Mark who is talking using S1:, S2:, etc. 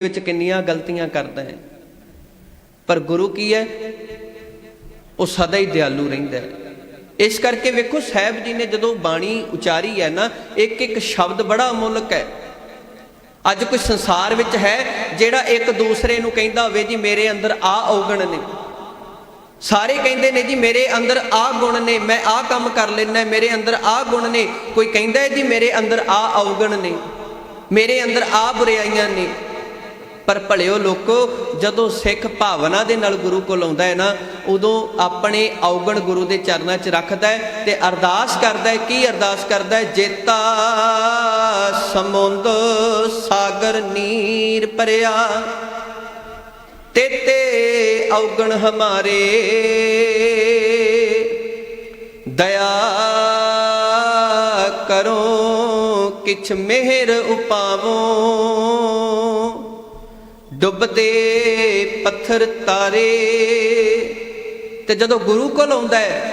S1: ਵਿੱਚ ਕਿੰਨੀਆਂ ਗਲਤੀਆਂ ਕਰਦਾ ਹੈ। ਪਰ ਗੁਰੂ ਕੀ ਹੈ? ਉਹ ਸਦਾ ਹੀ ਦਿਆਲੂ ਰਹਿੰਦਾ ਹੈ। ਇਸ ਕਰਕੇ ਵੇਖੋ, ਸਾਹਿਬ ਜੀ ਨੇ ਜਦੋਂ ਬਾਣੀ ਉਚਾਰੀ ਹੈ ਨਾ ਇੱਕ ਇੱਕ ਸ਼ਬਦ ਬੜਾ ਅਮੁੱਲਕ ਹੈ। ਅੱਜ ਕੋਈ ਸੰਸਾਰ ਵਿੱਚ ਹੈ ਜਿਹੜਾ ਇੱਕ ਦੂਸਰੇ ਨੂੰ ਕਹਿੰਦਾ ਹੋਵੇ, ਜੀ ਮੇਰੇ ਅੰਦਰ ਆ ਔਗਣ ਨੇ। ਸਾਰੇ ਕਹਿੰਦੇ ਨੇ, ਜੀ ਮੇਰੇ ਅੰਦਰ ਆ ਗੁਣ ਨੇ, ਮੈਂ ਆ ਕੰਮ ਕਰ ਲੈਣਾ ਮੇਰੇ ਅੰਦਰ ਆ ਗੁਣ ਨੇ। ਕੋਈ ਕਹਿੰਦਾ ਹੈ, ਜੀ ਮੇਰੇ ਅੰਦਰ ਆ ਔਗਣ ਨੇ, ਮੇਰੇ ਅੰਦਰ ਆ ਬੁਰਾਈਆਂ ਨੇ। ਪਰ ਭਲਿਓ ਲੋਕੋ, ਜਦੋਂ ਸਿੱਖ ਭਾਵਨਾ ਦੇ ਨਾਲ ਗੁਰੂ ਕੋਲ ਆਉਂਦਾ ਹੈ ਨਾ, ਉਦੋਂ ਆਪਣੇ ਔਗਣ ਗੁਰੂ ਦੇ ਚਰਨਾਂ 'ਚ ਰੱਖਦਾ ਹੈ ਤੇ ਅਰਦਾਸ ਕਰਦਾ ਹੈ। ਕੀ ਅਰਦਾਸ ਕਰਦਾ ਹੈ? ਜੇਤਾ ਸਮੁੰਦ, ਸਾਗਰ, ਨੀਰ ਭਰਿਆ। ਤੇਤੇ ਔਗਣ ਹਮਾਰੇ। ਦਇਆ ਕਰੋ, ਕਿਛ ਮਿਹਰ ਉਪਾਵੋ। ਡੁੱਬਦੇ ਪੱਥਰ ਤਾਰੇ ਤੇ ਜਦੋਂ ਗੁਰੂ ਕੋਲ ਆਉਂਦਾ ਹੈ